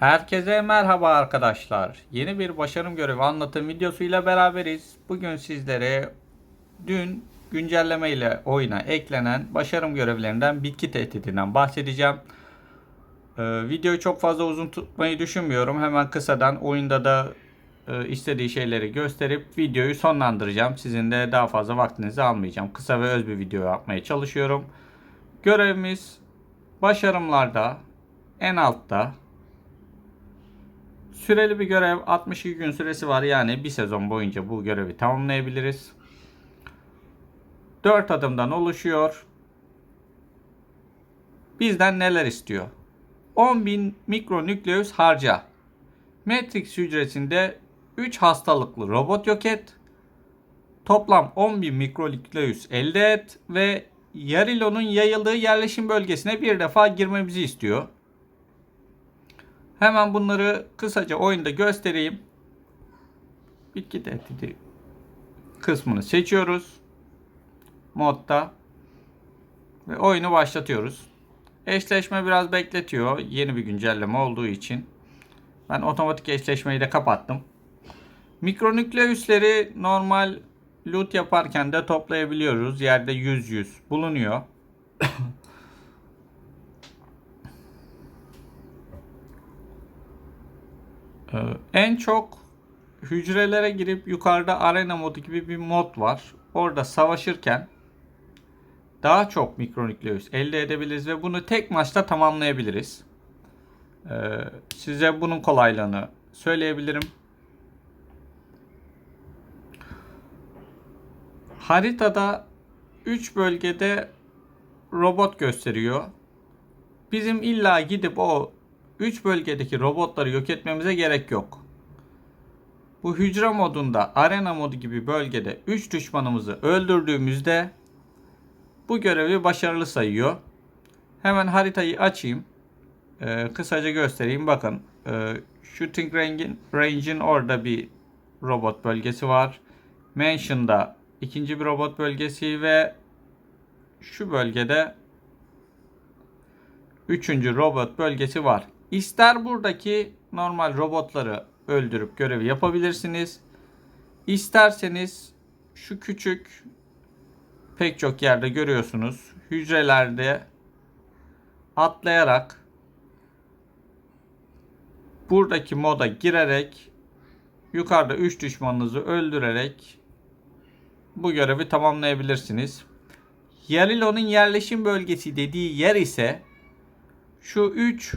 Herkese merhaba arkadaşlar. Yeni bir başarım görevi anlatım videosuyla beraberiz. Bugün sizlere dün güncelleme ile oyuna eklenen başarım görevlerinden bitki tehdidinden bahsedeceğim. Ee, videoyu çok fazla uzun tutmayı düşünmüyorum. Hemen kısadan oyunda da e, istediği şeyleri gösterip videoyu sonlandıracağım. Sizin de daha fazla vaktinizi almayacağım. Kısa ve öz bir video yapmaya çalışıyorum. Görevimiz başarımlarda en altta Süreli bir görev 62 gün süresi var yani bir sezon boyunca bu görevi tamamlayabiliriz. 4 adımdan oluşuyor. Bizden neler istiyor? 10.000 mikronükleus harca. Matrix hücresinde 3 hastalıklı robot yok et. Toplam 10.000 mikronükleus elde et ve Yarilon'un yayıldığı yerleşim bölgesine bir defa girmemizi istiyor. Hemen bunları kısaca oyunda göstereyim. Bitki tehdidi kısmını seçiyoruz. Modda. Ve oyunu başlatıyoruz. Eşleşme biraz bekletiyor. Yeni bir güncelleme olduğu için. Ben otomatik eşleşmeyi de kapattım. Mikronükleüsleri normal loot yaparken de toplayabiliyoruz. Yerde 100-100 bulunuyor. en çok hücrelere girip yukarıda arena modu gibi bir mod var. Orada savaşırken daha çok mikronükleus elde edebiliriz ve bunu tek maçta tamamlayabiliriz. Ee, size bunun kolaylığını söyleyebilirim. Haritada 3 bölgede robot gösteriyor. Bizim illa gidip o 3 bölgedeki robotları yok etmemize gerek yok. Bu hücre modunda arena modu gibi bölgede 3 düşmanımızı öldürdüğümüzde bu görevi başarılı sayıyor. Hemen haritayı açayım. Ee, kısaca göstereyim. Bakın e, Shooting Range'in range'in orada bir robot bölgesi var. Mansion'da ikinci bir robot bölgesi ve şu bölgede üçüncü robot bölgesi var. İster buradaki normal robotları öldürüp görevi yapabilirsiniz. İsterseniz şu küçük pek çok yerde görüyorsunuz. Hücrelerde atlayarak buradaki moda girerek yukarıda 3 düşmanınızı öldürerek bu görevi tamamlayabilirsiniz. Yarilo'nun yerleşim bölgesi dediği yer ise şu 3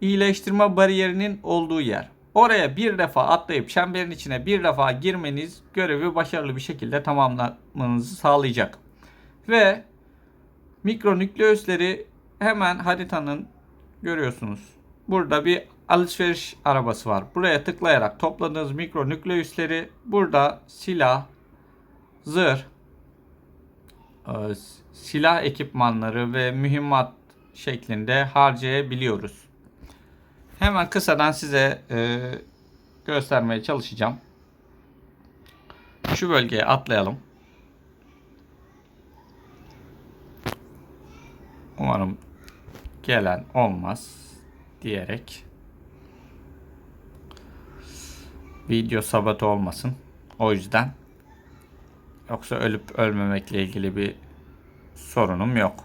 iyileştirme bariyerinin olduğu yer. Oraya bir defa atlayıp çemberin içine bir defa girmeniz görevi başarılı bir şekilde tamamlamanızı sağlayacak. Ve mikronükleusleri hemen haritanın görüyorsunuz. Burada bir alışveriş arabası var. Buraya tıklayarak topladığınız mikronükleusleri burada silah, zırh, e, silah ekipmanları ve mühimmat şeklinde harcayabiliyoruz. Hemen kısadan size e, göstermeye çalışacağım. Şu bölgeye atlayalım. Umarım gelen olmaz diyerek video sabote olmasın. O yüzden yoksa ölüp ölmemekle ilgili bir sorunum yok.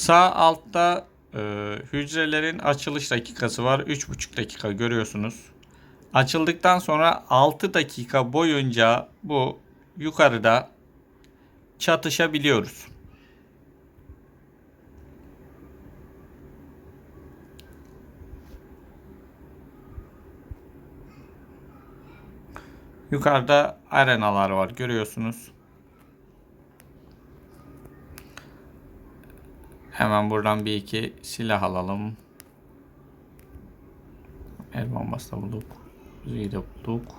Sağ altta e, hücrelerin açılış dakikası var. 3,5 dakika görüyorsunuz. Açıldıktan sonra 6 dakika boyunca bu yukarıda çatışabiliyoruz. Yukarıda arenalar var görüyorsunuz. Hemen buradan bir iki silah alalım. El bombası da bulduk. Z'yi de bulduk.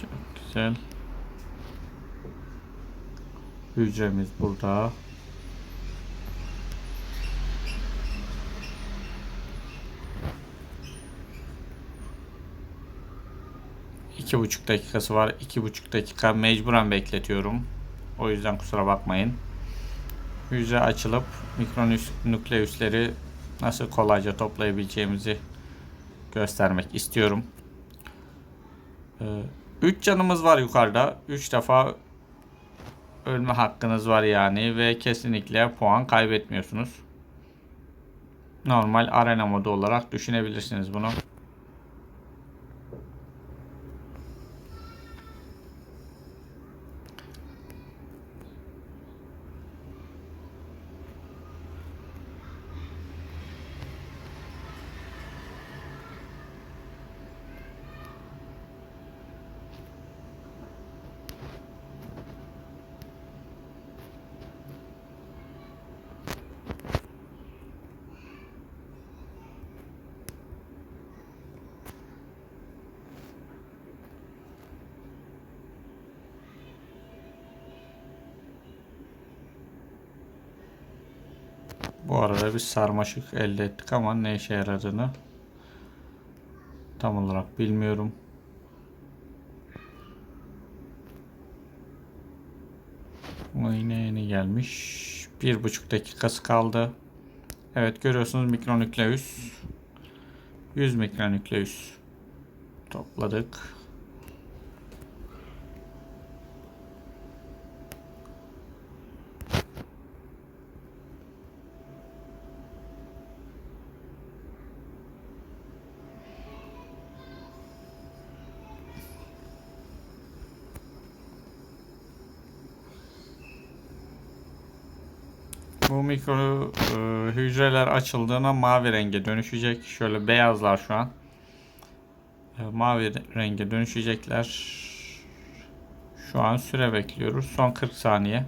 Çok güzel. Hücremiz burada. iki buçuk dakikası var. iki buçuk dakika mecburen bekletiyorum. O yüzden kusura bakmayın. Hücre açılıp mikronükleüsleri nasıl kolayca toplayabileceğimizi göstermek istiyorum. 3 canımız var yukarıda. 3 defa ölme hakkınız var yani ve kesinlikle puan kaybetmiyorsunuz. Normal arena modu olarak düşünebilirsiniz bunu. Bu arada bir sarmaşık elde ettik ama ne işe yaradığını tam olarak bilmiyorum. Bu yine yeni gelmiş. Bir buçuk dakikası kaldı. Evet görüyorsunuz mikronükleüs. 100 mikronükleüs topladık. Bu mikro e, hücreler açıldığında mavi renge dönüşecek. Şöyle beyazlar şu an. E, mavi renge dönüşecekler. Şu an süre bekliyoruz. Son 40 saniye.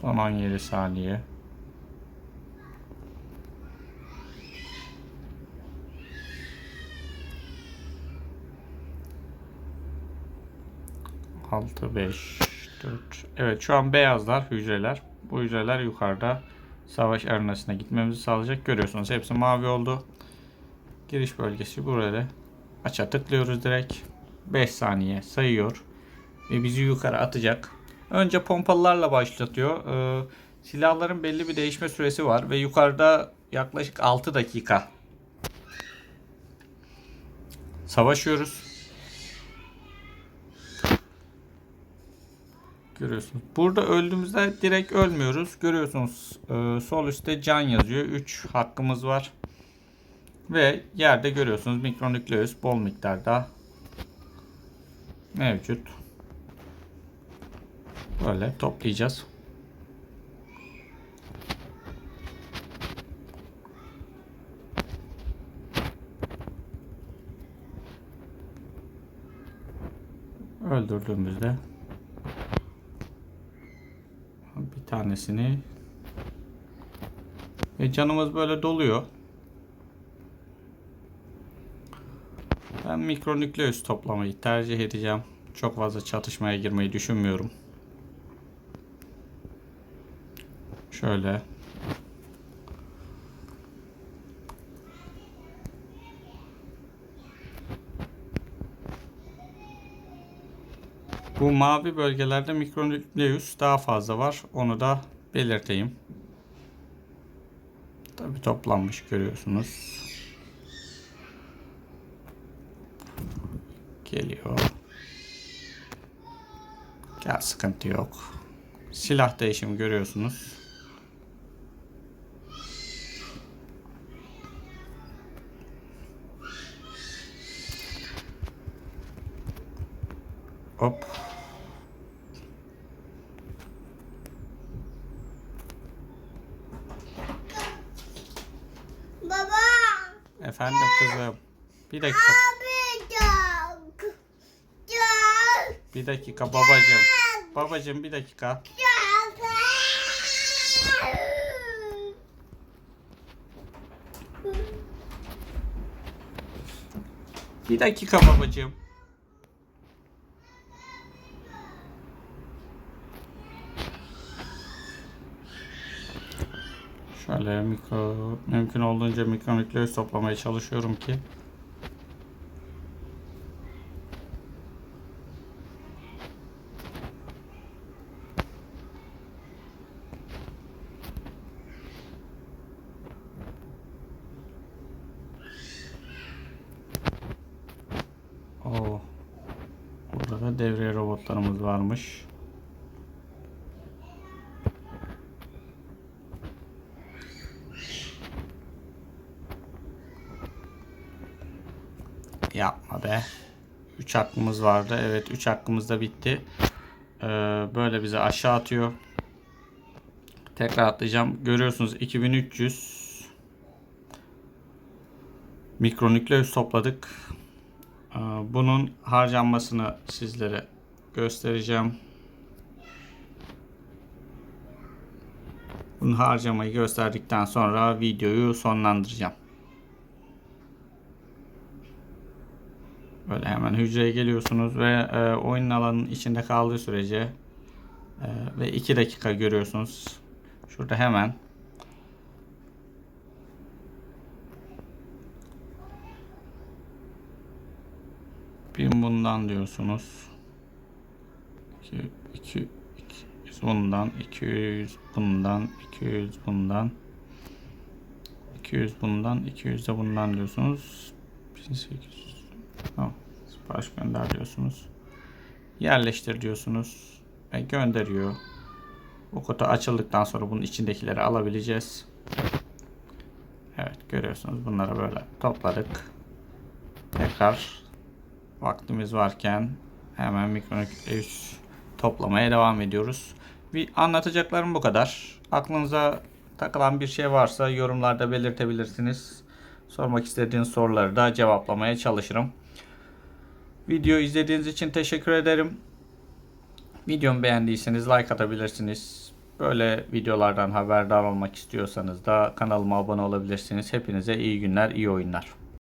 Son 17 saniye. Altı, beş, dört. Evet şu an beyazlar hücreler. Bu hücreler yukarıda savaş arenasına gitmemizi sağlayacak. Görüyorsunuz hepsi mavi oldu. Giriş bölgesi burada. Aça tıklıyoruz direkt. 5 saniye sayıyor. Ve bizi yukarı atacak. Önce pompalılarla başlatıyor. Ee, silahların belli bir değişme süresi var ve yukarıda yaklaşık 6 dakika savaşıyoruz. Görüyorsunuz. Burada öldüğümüzde direkt ölmüyoruz. Görüyorsunuz e, sol üstte can yazıyor. 3 hakkımız var. Ve yerde görüyorsunuz mikronükleüs bol miktarda mevcut. Böyle toplayacağız. Öldürdüğümüzde bir tanesini ve canımız böyle doluyor. Ben mikronükleüs toplamayı tercih edeceğim. Çok fazla çatışmaya girmeyi düşünmüyorum. Şöyle. Bu mavi bölgelerde mikronükleüs daha fazla var. Onu da belirteyim. Tabi toplanmış görüyorsunuz. Geliyor. Gel sıkıntı yok. Silah değişimi görüyorsunuz. Bir dakika. Bir dakika babacığım. Babacığım bir dakika. Bir dakika babacığım. Şöyle mikro, mümkün olduğunca mikronükleus toplamaya çalışıyorum ki Burada da devre robotlarımız varmış. Yapma be. 3 hakkımız vardı. Evet 3 hakkımız da bitti. Ee, böyle bize aşağı atıyor. Tekrar atlayacağım. Görüyorsunuz 2300 mikronükleus topladık. Ee, Bunun harcanmasını sizlere göstereceğim. Bunun harcamayı gösterdikten sonra videoyu sonlandıracağım. Böyle hemen hücreye geliyorsunuz ve e, oyun alanının içinde kaldığı sürece e, ve 2 dakika görüyorsunuz. Şurada hemen bin bundan diyorsunuz. 2 2 200 bundan 200 bundan 200 bundan 200 bundan 200 de bundan diyorsunuz. 1800 Tamam. Sipariş gönder diyorsunuz. Yerleştir diyorsunuz. Ve gönderiyor. Bu kutu açıldıktan sonra bunun içindekileri alabileceğiz. Evet görüyorsunuz bunları böyle topladık. Tekrar vaktimiz varken hemen mikronükleus toplamaya devam ediyoruz. Bir anlatacaklarım bu kadar. Aklınıza takılan bir şey varsa yorumlarda belirtebilirsiniz. Sormak istediğiniz soruları da cevaplamaya çalışırım. Video izlediğiniz için teşekkür ederim. Videomu beğendiyseniz like atabilirsiniz. Böyle videolardan haberdar olmak istiyorsanız da kanalıma abone olabilirsiniz. Hepinize iyi günler, iyi oyunlar.